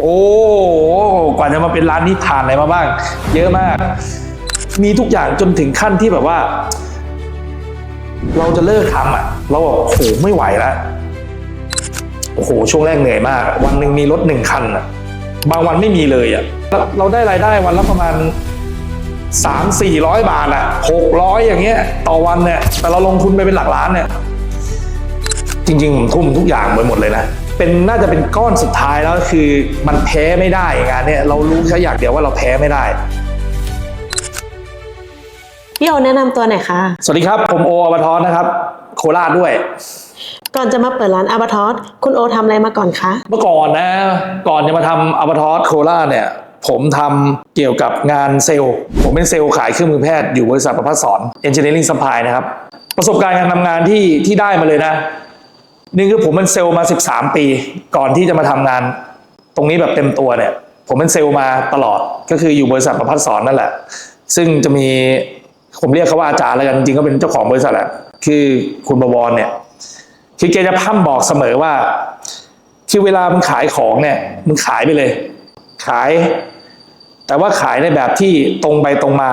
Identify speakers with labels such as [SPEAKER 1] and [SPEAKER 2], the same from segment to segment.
[SPEAKER 1] โอ้กว่าจะมาเป็นร้านนี้ผ่านอะไรมาบ้าง เยอะมาก มีทุกอย่างจนถึงขั้นที่แบบว่า เราจะเลิกทำอะ เราแบบโหไม่ไหวแล้วโอ้โหช่วงแรกเหนื่อยมาก วันหนึ่งมีรถหนึ่งคันอะ บางวันไม่มีเลยอะเราเราได้รายได้วันละประมาณสามสี่ร้อยบาทอะหกร้อยอย่างเงี้ย ต่อวันเนี่ยแต่เราลงทุนไปเป็นหลักล้านเนี่ย จริงๆผมทุ่มทุกอย่างไปหมดเลยนะ เป็นน่าจะเป็นก้อนสุดท้ายแล้วคือมันแพ้ไม่ได้งานเนี่ยเรารู้แค่อย่างเดียวว่าเราแพ้ไม่ได้
[SPEAKER 2] พี่โอแนะนำตัวหน่อยค่ะ
[SPEAKER 1] สวัสดีครับ ผมโออวทรนะครับ โคราชด้วย
[SPEAKER 2] ก่อนจะมาเปิดร้านอาบาทอสคุณโอทำอะไรมาก่อนคะ
[SPEAKER 1] เมื่อก่อนนะ ก่อนจะมาทำอัลบาทอสโคราชเนี่ย ผมทำเกี่ยวกับงานเซลล์ ผมเป็นเซลล์ขายเครื่องมือแพทย์อยู่บริษัทประพัฒสอน Engineering Supply นะครับ ประสบการณ์การทำงานที่ที่ได้มาเลยนะ นี่คือผมเป็นเซลล์มา 13 ปี ก่อนที่จะมาทำงาน ตรงนี้แบบเต็มตัวเนี่ย ผมเป็นเซลล์มาตลอด ก็คืออยู่บริษัทประพัฒสอนนั่นแหละ ซึ่งจะมีผมเรียกเขาว่าอาจารย์แล้วกันจริงก็เป็นเจ้าของบริษัทแหละคือคุณบวรเนี่ยคือแกจะพร่ำบอกเสมอว่า ที่เวลามึงขายของเนี่ยมึงขายไปเลย ขาย แต่ว่าขายในแบบที่ตรงไปตรงมา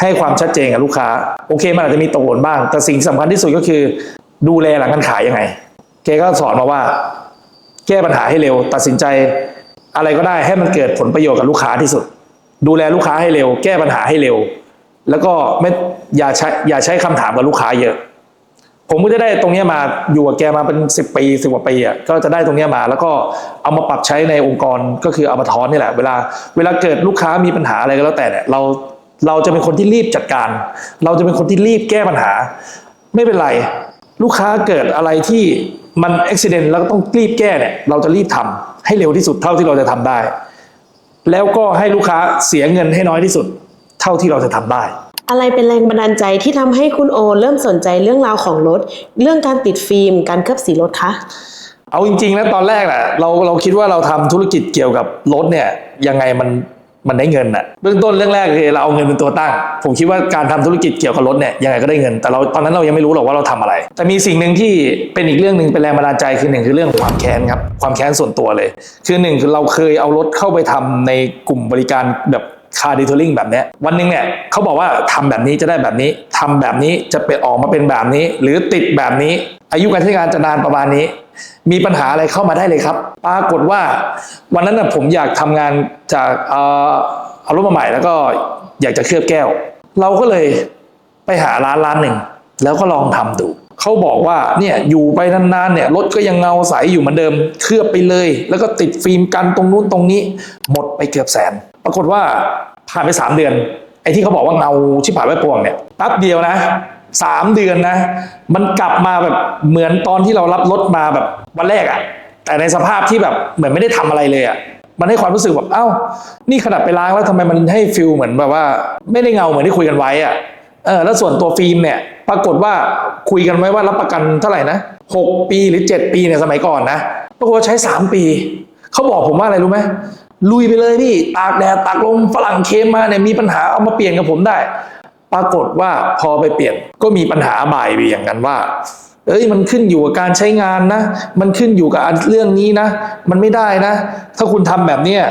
[SPEAKER 1] ให้ความชัดเจนกับลูกค้า โอเคมันอาจจะมีตกหล่นบ้าง แต่สิ่งสำคัญที่สุดก็คือ ดูแลหลังการขายยังไง แกก็สอนมาว่า แก้ปัญหาให้เร็ว ตัดสินใจอะไรก็ได้ให้มันเกิดผลประโยชน์กับลูกค้าที่สุด ดูแลลูกค้าให้เร็ว แก้ปัญหาให้เร็ว แล้วก็ไม่อย่าใช้อย่าใช้คำถามกับลูกค้าเยอะ ผมก็จะได้ตรงนี้มาอยู่กับแกมาเป็นสิบปีสิบกว่าปีอะก็จะได้ตรงนี้มา แล้วก็เอามาปรับใช้ในองค์กรก็คือเอัลบาทอนนี่แหละเวลาเวลาเกิดลูกค้ามีปัญหาอะไรก็แล้วแต่เนี่ยเราเราจะเป็นคนที่รีบจัดการ เราจะเป็นคนที่รีบแก้ปัญหา ไม่เป็นไร ลูกค้าเกิดอะไรที่ มันอุบิเหตุแล้วก็ต้องรีบแก้เนี่ยเราจะรีบทำให้เร็วที่สุดเท่าที่เราจะทำได้ แล้วก็ให้ลูกค้าเสียเงินให้น้อยที่สุด เท่าที่เราจะทำได้
[SPEAKER 2] อะไรเป็นแรงบันดาลใจที่ทำให้คุณโอ เริ่มสนใจเรื่องราวของรถ เรื่องการติดฟิล์ม การเคลือบสีรถคะ
[SPEAKER 1] เอาจริงๆนะตอนแรกแหละเราเราคิดว่าเราทำธุรกิจเกี่ยวกับรถเนี่ยยังไงมัน มันได้เงินอะเบื้องต้นเรื่องแรกคือเราเอาเงินเป็นตัวตั้ง ผมคิดว่าการทำธุรกิจเกี่ยวกับรถเนี่ยยังไงก็ได้เงิน แต่เราตอนนั้นเรายังไม่รู้หรอกว่าเราทำอะไร แต่มีสิ่งหนึ่งที่เป็นอีกเรื่องหนึ่งเป็นแรงบันดาลใจคือหนึ่งคือเรื่องความแค้นครับความแค้นส่วนตัวเลย คือหนึ่งคือเราเคยเอารถเข้าไปทำในกลุ่มบริการแบบคาร์ดิท a ลิงแบบนี้วันหนึ่งเนี่ยเขาบอกว่าทำแบบนี้จะได้แบบนี้ทำแบบนี้จะเป็นออกมาเป็นแบบนี้ หรือติดแบบนี้ อายุการใช้งานจะนานประมาณนี้ มีปัญหาอะไรเข้ามาได้เลยครับ ปรากฏว่า วันนั้นนะผมอยากทำงานจากเอ่อารถมาใหม่แล้วก็อยากจะเคลือบแก้ว เราก็เลยไปหาร้านร้านหนึ่ง แล้วก็ลองทำดูเขาบอกว่าเนี่ยอยู่ไปนานๆเนี่ยรถก็ยังเงาใสอยู่เหมือนเดิม เคลือบไปเลย แล้วก็ติดฟิล์มกันตรงนู้นตรงนี้ หมดไปเกือบแสน ปรากฏว่าผ่านไปสามเดือนไอ้ที่เขาบอกว่าเงาชิบหายไว้ปวงเนี่ยแป๊บเดียวนะ สามเดือนนะ มันกลับมาแบบเหมือนตอนที่เรารับรถมาแบบวันแรกอะแต่ในสภาพที่แบบเหมือนไม่ได้ทำอะไรเลยอะมันให้ความรู้สึกแบบเอ้า นี่ขนาดไปล้างแล้วทำไมมันให้ฟิลเหมือนแบบว่า ไม่ได้เงาเหมือนที่คุยกันไว้อะเออแล้วส่วนตัวฟิล์มเนี่ยปรากฏว่าคุยกันไว้ว่ารับประกันเท่าไหร่นะหกปีหรือเจ็ดปีเนี่ยสมัยก่อนนะปรากฏว่าใช้สามปีเขาบอกผมว่าอะไรรู้ไหมลุยไปเลยพี่ตากแดดตากลมฝรั่งเคมมาเนี่ยมีปัญหาเอามาเปลี่ยนกับผมได้ ปรากฏว่าพอไปเปลี่ยนก็มีปัญหาบ่ายไปอย่างนั้นว่า เอ้ยมันขึ้นอยู่กับการใช้งานนะ มันขึ้นอยู่กับเรื่องนี้นะ มันไม่ได้นะ ถ้าคุณทำแบบเนี้ย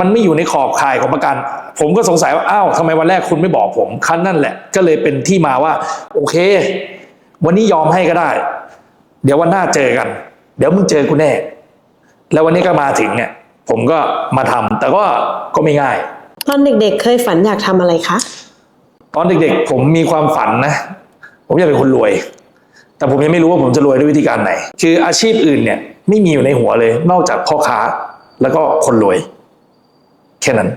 [SPEAKER 1] มันไม่อยู่ในขอบข่ายของประกัน ผมก็สงสัยว่าอ้าวทำไมวันแรกคุณไม่บอกผมคันนั่นแหละ ก็เลยเป็นที่มาว่า โอเค วันนี้ยอมให้ก็ได้ เดี๋ยววันหน้าเจอกัน เดี๋ยวมึงเจอกูแน่ แล้ววันนี้ก็มาถึงเนี่ยผมก็มาทำแต่ก็ก็ไม่ง่าย
[SPEAKER 2] ตอนเด็กๆ เคยฝันอยากทำอะไรคะ
[SPEAKER 1] ตอนเด็กๆ ผมมีความฝันนะ ผมอยากเป็นคนรวย แต่ผมยังไม่รู้ว่าผมจะรวยด้วยวิธีการไหน คืออาชีพอื่นเนี่ย ไม่มีอยู่ในหัวเลย นอกจากพ่อค้าแล้วก็คนรวย แค่นั้น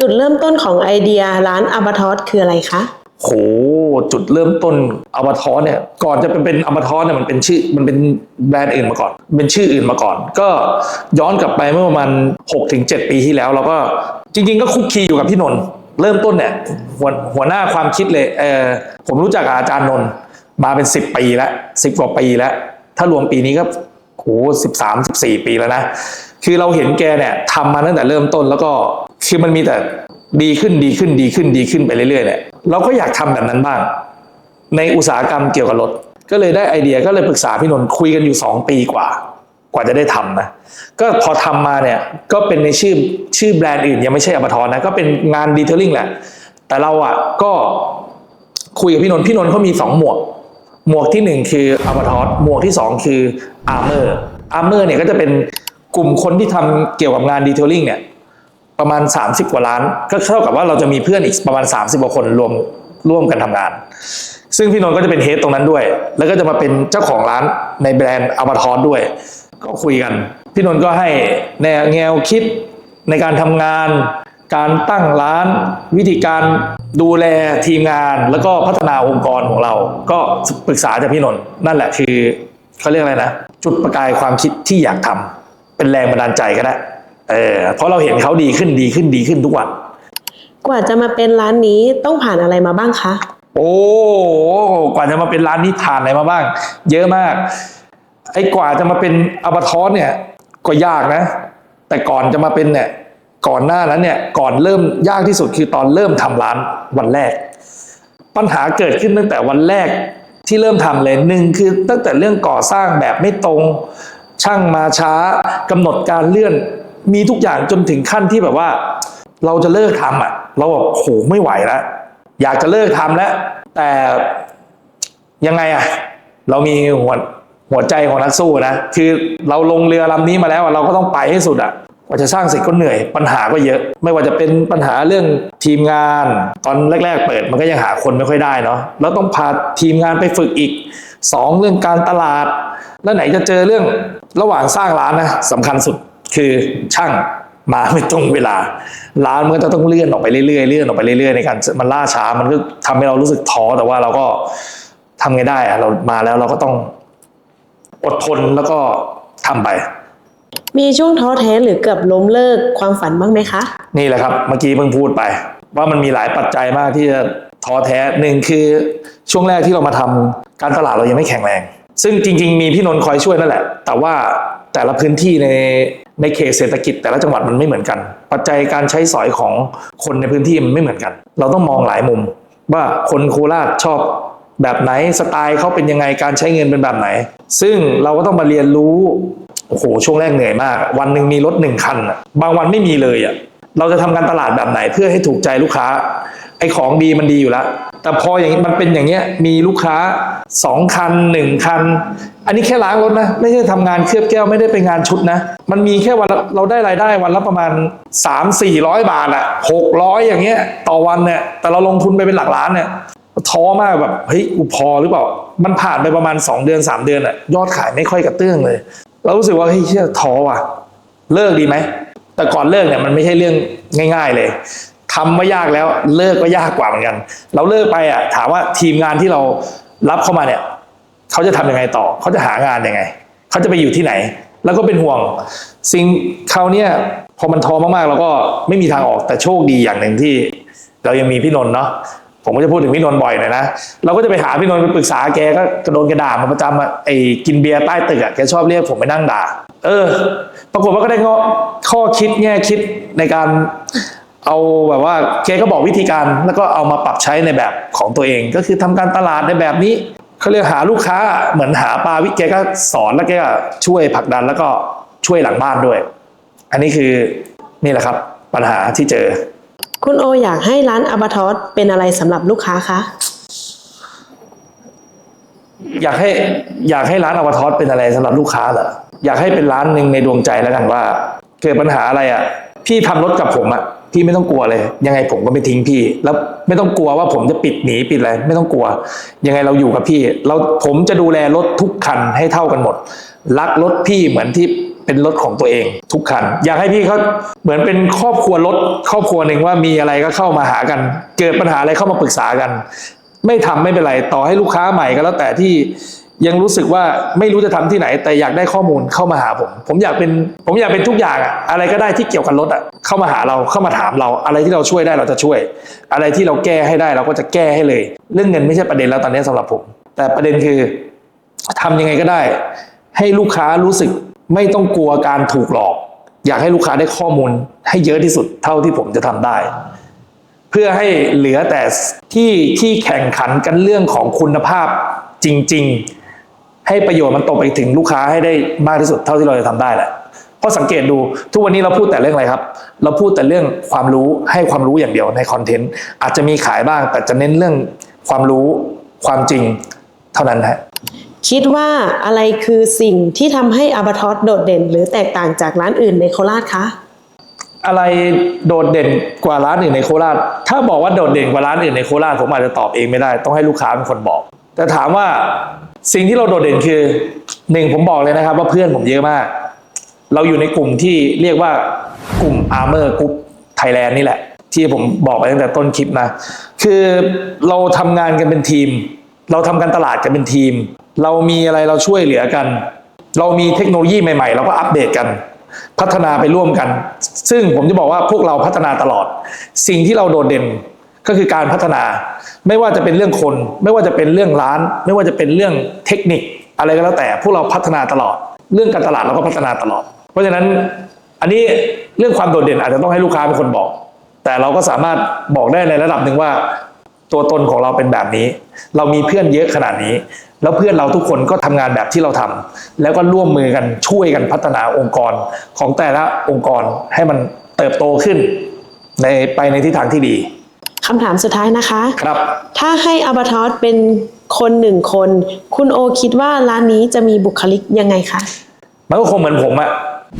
[SPEAKER 2] จุดเริ่มต้นของไอเดียร้านอาบาทอสคืออะไรคะ
[SPEAKER 1] โหจุดเริ่มต้นอัลบาทอสเนี่ย ก่อนจะเป็นเป็นอัลบาทอสเนี่ยมันเป็นชื่อมันเป็นแบรนด์อื่นมาก่อน เป็นชื่ออื่นมาก่อน ก็ย้อนกลับไปเมื่อประมาณ6-7ถึงปีที่แล้ว เราก็จริง ๆ ก็คุกคีอยู่กับพี่นนท์ เริ่มต้นเนี่ยหัวหัวหน้าความคิดเลยเออผมรู้จักอาจารย์นนท์มาเป็น 10 ปีแล้วสิบกว่าปีแล้ว ถ้ารวมปีนี้ก็โหสิบสามสิบสี่ปีแล้วนะ คือเราเห็นแกเนี่ยทำมาตั้งแต่เริ่มต้นแล้วก็คือมันมีแต่ดีขึ้นดีขึ้นดีขึ้นดีขึ้นไปเรื่อยๆเนี่ยเราก็อยากทำแบบนั้นบ้าง ในอุตสาหกรรมเกี่ยวกับรถ ก็เลยได้ไอเดียก็เลยปรึกษาพี่นนท์คุยกันอยู่ 2 ปีกว่า กว่าจะได้ทำนะ ก็พอทำมาเนี่ย ก็เป็นในชื่อชื่อแบรนด์อื่น ยังไม่ใช่อัปทอนนะ ก็เป็นงานดีเทลลิ่งแหละ แต่เราอะก็คุยกับพี่นนท์พี่นนท์เขามีสองหมวก หมวกที่หนึ่งคืออัปทอสหมวกที่สองคืออาร์เมอร์อาร์เมอร์เนี่ยก็จะเป็นกลุ่มคนที่ทำเกี่ยวกับงานดีเทลลิ่งเนี่ยประมาณ 30 กว่าล้าน ก็เท่ากับว่าเราจะมีเพื่อนอีกประมาณ 30กว่าคนรวมร่วมกันทำงาน ซึ่งพี่นนท์ก็จะเป็นเฮดตรงนั้นด้วย แล้วก็จะมาเป็นเจ้าของร้านในแบรนด์อัลบาทอสด้วย ก็คุยกัน พี่นนท์ก็ให้แนวแนวคิดในการทำงาน การตั้งร้าน วิธีการดูแลทีมงาน แล้วก็พัฒนาองค์กรของเรา ก็ปรึกษาจากพี่นนท์นั่นแหละคือเขาเรียกอะไรนะ จุดประกายความคิดที่อยากทำเป็นแรงบันดาลใจก็ได้เออเพราะเราเห็นเขาดีขึ้นดีขึ้นดีขึ้นทุกวัน
[SPEAKER 2] กว่าจะมาเป็นร้านนี้ต้องผ่านอะไรมาบ้างคะ
[SPEAKER 1] โอ้กว่าจะมาเป็นร้านนี้ผ่านอะไรมาบ้าง เยอะมาก ไอ้กว่าจะมาเป็นอัลบาทอสเนี่ยก็ยากนะ แต่ก่อนจะมาเป็นเนี่ยก่อนหน้านั้นเนี่ยก่อนเริ่มยากที่สุดคือตอนเริ่มทำร้านวันแรก ปัญหาเกิดขึ้นตั้งแต่วันแรกที่เริ่มทำเลยหนึ่งคือตั้งแต่เรื่องก่อสร้างแบบไม่ตรง ช่างมาช้ากำหนดการเลื่อนมีทุกอย่างจนถึงขั้นที่แบบว่า เราจะเลิกทำอะ เราแบบโหไม่ไหวแล้วอยากจะเลิกทำแล้วแต่ยังไงอะ เรามีหัว หัวใจของนักสู้นะ คือเราลงเรือลำนี้มาแล้วเราก็ต้องไปให้สุดอะกว่าจะสร้างเสร็จก็เหนื่อย ปัญหาก็เยอะ ไม่ว่าจะเป็นปัญหาเรื่องทีมงาน ตอนแรก ๆ เปิดมันก็ยังหาคนไม่ค่อยได้เนาะแล้วต้องพาทีมงานไปฝึกอีกสองเรื่องการตลาด แล้วไหนจะเจอเรื่องระหว่างสร้างร้านนะสำคัญสุดคือช่างมาไม่ตรงเวลา ร้านมันก็จะต้องเลื่อนออกไปเรื่อยๆเลื่อนออกไปเรื่อยๆในการมันล่าช้ามันก็ทำให้เรารู้สึกท้อแต่ว่าเราก็ทำไงได้อะเรามาแล้วเราก็ต้อง อดทนแล้วก็ทำไป
[SPEAKER 2] มีช่วงท้อแท้หรือเกือบล้มเลิกความฝันบ้างไหมคะ
[SPEAKER 1] นี่แหละครับ เมื่อกี้เพิ่งพูดไป ว่ามันมีหลายปัจจัยมากที่จะท้อแท้หนึ่งคือช่วงแรกที่เรามาทำการตลาดเรายังไม่แข็งแรง ซึ่งจริง ๆ มีพี่นนท์คอยช่วยนั่นแหละ แต่ว่าแต่ละพื้นที่ในในเขตเศรษฐกิจ แต่ละจังหวัดมันไม่เหมือนกัน ปัจจัยการใช้สอยของคนในพื้นที่มันไม่เหมือนกัน เราต้องมองหลายมุม ว่าคนโคราชชอบ แบบไหนสไตล์เขาเป็นยังไงการใช้เงินเป็นแบบไหน ซึ่งเราก็ต้องมาเรียนรู้โอ้โหช่วงแรกเหนื่อยมาก วันหนึ่งมีรถหนึ่งคันบางวันไม่มีเลยอะเราจะทำการตลาดแบบไหนเพื่อให้ถูกใจลูกค้าไอ้ของดีมันดีอยู่แล้ว แต่พออย่างนี้มันเป็นอย่างเงี้ยมีลูกค้าสองคันหนึ่งคัน อันนี้แค่ล้างรถนะ ไม่ใช่ทำงานเคลือบแก้วไม่ได้เป็นงานชุดนะ มันมีแค่วันเราได้รายได้วันละประมาณ 3 4 0 0 บาทอะ600 อย่างเงี้ยต่อวันเนี่ยแต่เราลงทุนไปเป็นหลักล้านเนี่ย ท้อมากแบบเฮ้ยกูพอหรือเปล่า มันผ่านไปประมาณ 2 เดือน 3 เดือนอะยอดขายไม่ค่อยกระเตื้องเลย เรารู้สึกว่าเฮ้ยเชี่ยท้อว่ะ เลิกดีไหม แต่ก่อนเลิกเนี่ยมันไม่ใช่เรื่องง่าย ๆเลยทำมายากแล้วเลิกก็ยากกว่าเหมือนกัน เราเลิกไปอะถามว่าทีมงานที่เรารับเข้ามาเนี่ยเขาจะทำยังไงต่อ เขาจะหางานยังไง เขาจะไปอยู่ที่ไหน แล้วก็เป็นห่วง สิ่งคราวเนี้ยพอมันท้อมากๆเราก็ไม่มีทางออกแต่โชคดีอย่างหนึ่งที่ เรายังมีพี่นนท์เนาะ ผมก็จะพูดถึงพี่นนท์บ่อยหน่อยนะ เราก็จะไปหาพี่นนท์ไปปรึกษาแกก็กระโดนกระด่ามาประจำอะไอ้กินเบียร์ใต้ตึกอะแกชอบเรียกผมไปนั่งด่า เออ ปรากฏว่าก็ได้ข้อข้อคิดแง่คิดในการเอาแบบว่าแกก็บอกวิธีการแล้วก็เอามาปรับใช้ในแบบของตัวเอง ก็คือทำการตลาดในแบบนี้เขาเรียกหาลูกค้าเหมือนหาปลาวิแกก็สอนแล้วแกก็ช่วยผลักดันแล้วก็ช่วยหลังบ้านด้วย อันนี้คือนี่แหละครับ ปัญหาที่เจอ
[SPEAKER 2] คุณโออยากให้ร้านอาบาทอสเป็นอะไรสำหรับลูกค้าคะ
[SPEAKER 1] อยากให้อยากให้ร้านอวทอสเป็นอะไรสำหรับลูกค้าเหรออยากให้เป็นร้านหนึ่งในดวงใจแล้วกันว่า เกิดปัญหาอะไรอะ พี่ทำรถกับผมอะพี่ไม่ต้องกลัวเลย ยังไงผมก็ไม่ทิ้งพี่ แล้วไม่ต้องกลัวว่าผมจะปิดหนีปิดอะไรไม่ต้องกลัว ยังไงเราอยู่กับพี่ เราผมจะดูแลรถทุกคันให้เท่ากันหมด รักรถพี่เหมือนที่ เป็นรถของตัวเองทุกคัน อยากให้พี่เขาเหมือนเป็นครอบครัวรถครอบครัวหนึ่งว่ามีอะไรก็เข้ามาหากัน เกิดปัญหาอะไรเข้ามาปรึกษากัน ไม่ทำไม่เป็นไรต่อให้ลูกค้าใหม่ก็แล้วแต่ที่ยังรู้สึกว่าไม่รู้จะทำที่ไหน แต่อยากได้ข้อมูลเข้ามาหาผม ผมอยากเป็นผมอยากเป็นทุกอย่างอะอะไรก็ได้ที่เกี่ยวกับรถอะเข้ามาหาเราเข้ามาถามเรา อะไรที่เราช่วยได้เราจะช่วย อะไรที่เราแก้ให้ได้เราก็จะแก้ให้เลย เรื่องเงินไม่ใช่ประเด็นแล้วตอนนี้สำหรับผม แต่ประเด็นคือทำยังไงก็ได้ ให้ลูกค้ารู้สึก ไม่ต้องกลัวการถูกหลอก อยากให้ลูกค้าได้ข้อมูลให้เยอะที่สุดเท่าที่ผมจะทำได้ เพื่อให้เหลือแต่ที่ที่แข่งขันกันเรื่องของคุณภาพจริง ๆ ให้ประโยชน์มันตกไปถึงลูกค้าให้ได้มากที่สุดเท่าที่เราจะทำได้แหละเพราะสังเกตดูทุกวันนี้เราพูดแต่เรื่องอะไรครับ เราพูดแต่เรื่องความรู้ให้ความรู้อย่างเดียวในคอนเทนต์อาจจะมีขายบ้าง แต่จะเน้นเรื่องความรู้ความจริงเท่านั้นฮะ
[SPEAKER 2] คิดว่าอะไรคือสิ่งที่ทำให้อาบาทอสโดดเด่น หรือแตกต่างจากร้านอื่นในโคราชคะ
[SPEAKER 1] อะไรโดดเด่นกว่าร้านอื่นในโคราช ถ้าบอกว่าโดดเด่นกว่าร้านอื่นในโคราชผมอาจจะตอบเองไม่ได้ ต้องให้ลูกค้าเป็นคนบอก แต่ถามว่าสิ่งที่เราโดดเด่นคือหนึ่งผมบอกเลยนะครับ ว่าเพื่อนผมเยอะมาก เราอยู่ในกลุ่มที่เรียกว่ากลุ่ม Armor Group Thailand นี่แหละ ที่ผมบอกไปตั้งแต่ต้นคลิปนะ คือเราทำงานกันเป็นทีม เราทำการตลาดกันเป็นทีม เรามีอะไรเราช่วยเหลือกัน เรามีเทคโนโลยีใหม่ๆ เราก็อัปเดตกัน พัฒนาไปร่วมกัน ซึ่งผมจะบอกว่าพวกเราพัฒนาตลอด สิ่งที่เราโดดเด่นก็คือการพัฒนา ไม่ว่าจะเป็นเรื่องคน ไม่ว่าจะเป็นเรื่องร้าน ไม่ว่าจะเป็นเรื่องเทคนิค อะไรก็แล้วแต่พวกเราพัฒนาตลอด เรื่องการตลาดเราก็พัฒนาตลอด เพราะฉะนั้นอันนี้เรื่องความโดดเด่นอาจจะต้องให้ลูกค้าเป็นคนบอก แต่เราก็สามารถบอกได้ในระดับหนึ่งว่า ตัวตนของเราเป็นแบบนี้ เรามีเพื่อนเยอะขนาดนี้ แล้วเพื่อนเราทุกคนก็ทำงานแบบที่เราทำแล้วก็ร่วมมือกันช่วยกันพัฒนาองค์กรของแต่ละองค์กรให้มันเติบโตขึ้น ในไปในทิศทางที่ดี
[SPEAKER 2] คำถามสุดท้ายนะคะ
[SPEAKER 1] ครับ
[SPEAKER 2] ถ้าให้อาบาทอสเป็นคนหนึ่งคน คุณโอคิดว่าร้านนี้จะมีบุคลิกยังไงคะ
[SPEAKER 1] มันก็คงเหมือนผมอะ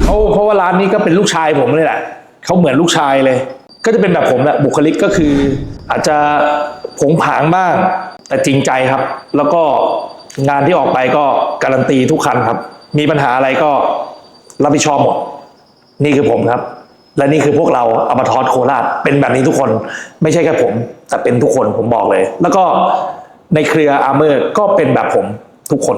[SPEAKER 1] เขาเพราะว่าร้านนี้ก็เป็นลูกชายผมเลยแหละเขาเหมือนลูกชายเลย ก็จะเป็นแบบผมแหละบุคลิกก็คือ อาจจะผงผางบ้าง แต่จริงใจครับ แล้วก็งานที่ออกไปก็การันตีทุกคันครับ มีปัญหาอะไรก็รับผิดชอบหมด นี่คือผมครับ และนี่คือพวกเราอมทอดโคราชเป็นแบบนี้ทุกคน ไม่ใช่แค่ผม แต่เป็นทุกคนผมบอกเลย แล้วก็ในเครืออาร์เมอร์ก็เป็นแบบผมทุกคน